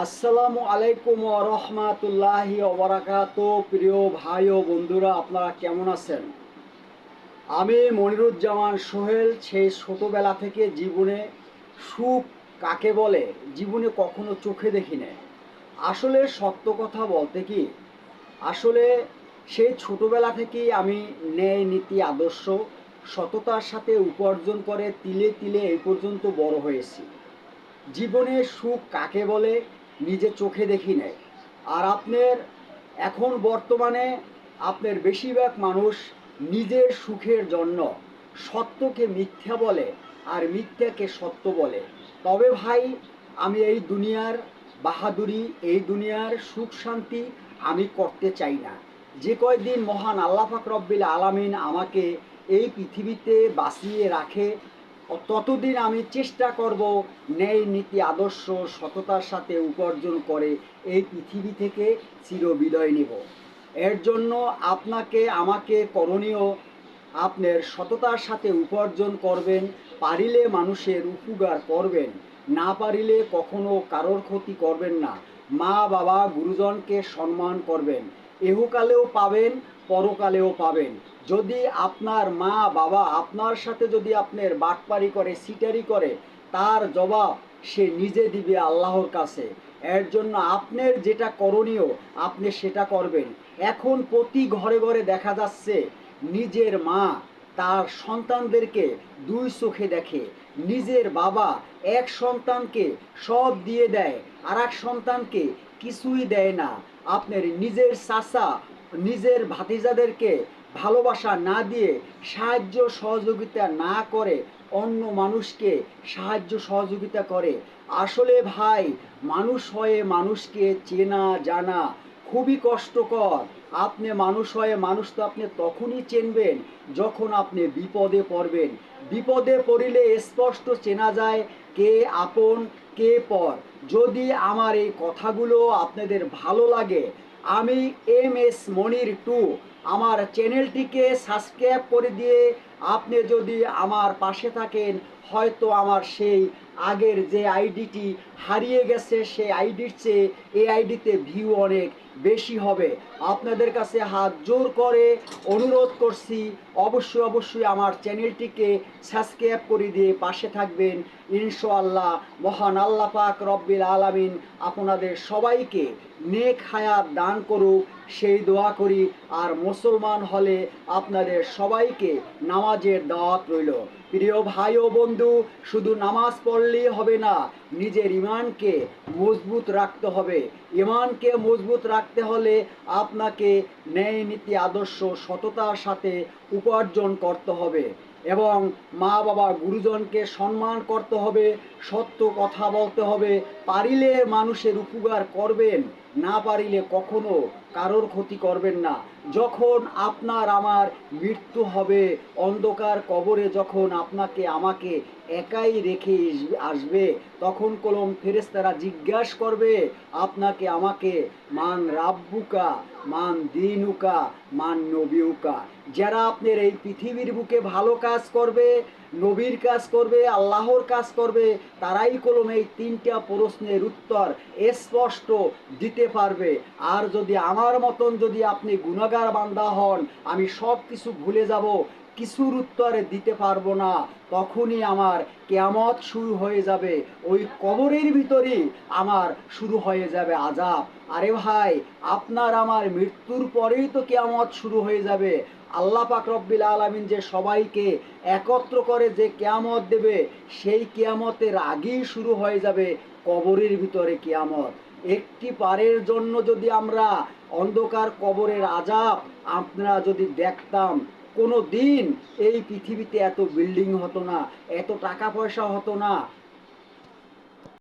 আসসালামু আলাইকুম ও রহমাতুল্লাহি ওবরাকাত প্রিয় ভাই ও বন্ধুরা, আপনারা কেমন আছেন? আমি মনিরুজ্জামান সোহেল, সেই ছোটোবেলা থেকে জীবনে সুখ কাকে বলে, জীবনে কখনো চোখে দেখি না আসলে সত্য কথা বলতে কি, আসলে সেই ছোটোবেলা থেকেই আমি ন্যায় নীতি, আদর্শ, সততার সাথে উপার্জন করে তিলে তিলে এই পর্যন্ত বড় হয়েছি। জীবনে সুখ কাকে বলে নিজে চোখে দেখি নেয় আর আপনার এখন বর্তমানে আপনার বেশিরভাগ মানুষ নিজের সুখের জন্য সত্যকে মিথ্যা বলে আর মিথ্যাকে সত্য বলে। তবে ভাই, আমি এই দুনিয়ার বাহাদুরি, এই দুনিয়ার সুখ শান্তি আমি করতে চাই না। যে কয়দিন মহান আল্লাহ পাক রব্বিল আলামিন আমাকে এই পৃথিবীতে বাঁচিয়ে রাখে ততদিন আমি চেষ্টা করব ন্যায় নীতি, আদর্শ, সততার সাথে উপার্জন করে এই পৃথিবী থেকে চিরবিদায় নেব। এর জন্য আপনাকে, আমাকে করণীয় আপনার সততার সাথে উপার্জন করবেন, পারিলে মানুষের উপকার করবেন, না পারিলে কখনো কারোর ক্ষতি করবেন না। মা বাবা গুরুজনকে সম্মান করবেন, এহকালেও পাবেন পরকালেও পাবেন। যদি আপনার মা বাবা আপনার সাথে যদি আপনার বাটপারি করে, সিটারি করে, তার জবাব সে নিজে দিবে আল্লাহর কাছে। এর জন্য আপনার যেটা করণীয়, আপনি সেটা করবেন। এখন প্রতি ঘরে ঘরে দেখা যাচ্ছে, নিজের মা তার সন্তানদেরকে দুই চোখে দেখে। নিজের বাবা এক সন্তানকে সব দিয়ে দেয় আর এক সন্তানকে কিছুই দেয় না। আপনার নিজের চাচা নিজের ভাতিজাদেরকে ভালোবাসা না দিয়ে সাহায্য সহযোগিতা না করে অন্য মানুষকে সাহায্য সহযোগিতা করে। আসলে ভাই, মানুষ হয়ে মানুষকে চেনা, জানা খুবই কষ্টকর। আপনি মানুষ হয়ে মানুষ তো আপনি তখনই চেনবেন যখন আপনি বিপদে পড়বেন। বিপদে পড়িলে স্পষ্ট চেনা যায় কে আপন, কে পর। যদি আমার এই কথাগুলো আপনাদের ভালো লাগে আমি এম এস মনির টু আমার চ্যানেলটিকে সাবস্ক্রাইব করে দিয়ে আপনি যদি আমার পাশে থাকেন, হয়তো আমার সেই আগের যে আইডিটি হারিয়ে গেছে, সেই আইডির চেয়ে এই আইডিতে ভিউ অনেক বেশি হবে। আপনাদের কাছে হাত জোর করে অনুরোধ করছি, অবশ্যই অবশ্যই আমার চ্যানেলটিকে সাবস্ক্রাইব করে দিয়ে পাশে থাকবেন। ইনশাআল্লাহ মহান আল্লাহ পাক রব্বিল আলামিন আপনাদের সবাইকে নেক হায়াত দান করুক। সেই দোয়া করি, আর মুসলমান হলে আপনাদের সবাইকে নামাজের দাওয়াত রইল। প্রিয় ভাই ও বন্ধু, শুধু নামাজ পড়লেই হবে না, নিজের ইমানকে মজবুত রাখতে হবে। ইমানকে মজবুত রাখতে হলে আপনাকে ন্যায় নীতি, আদর্শ, সততার সাথে উপার্জন করতে হবে এবং মা বাবা গুরুজনকে সম্মান করতে হবে, সত্য কথা বলতে হবে, পারিলে মানুষের উপকার করবেন। না পারিলে কখনো কারোর ক্ষতি করবেন না। যখন আপনার আমার মৃত্যু হবে, অন্ধকার কবরে যখন আপনাকে, আমাকে একাই রেখে আসবে, তখন কলম ফেরেস্তারা জিজ্ঞাসা করবে, আপনাকে আমাকে মান রাব্বুকা, মান দিনুকা, মান নবিউকা? যারা আপনার এই পৃথিবীর বুকে ভালো কাজ করবে, নবীর কাজ করবে, আল্লাহর কাজ করবে, তারাই কলম এই তিনটা প্রশ্নের উত্তর স্পষ্ট দিতে পারবে। আর যদি আমার মতন যদি আপনি গুণাগার বান্দা হন, আমি সব কিছু ভুলে যাব, কিছুর উত্তরে দিতে পারব না। তখনই আমার কেয়ামত শুরু হয়ে যাবে। ওই কবরের ভিতরেই আমার শুরু হয়ে যাবে আজাব আরে ভাই, আপনার আমার মৃত্যুর পরেই তো কেয়ামত শুরু হয়ে যাবে। আল্লাহ পাক রব্বিল আলামিন যে সবাইকে একত্র করে যে কেয়ামত দেবে, সেই কেয়ামতের আগেই শুরু হয়ে যাবে কবরের ভিতরে কেয়ামত। একটি পারের জন্য যদি আমরা অন্ধকার কবরের আজাব আপনারা যদি দেখতাম কোনো দিন এই পৃথিবীতে এত বিল্ডিং হতো না, এত টাকা পয়সা হতো না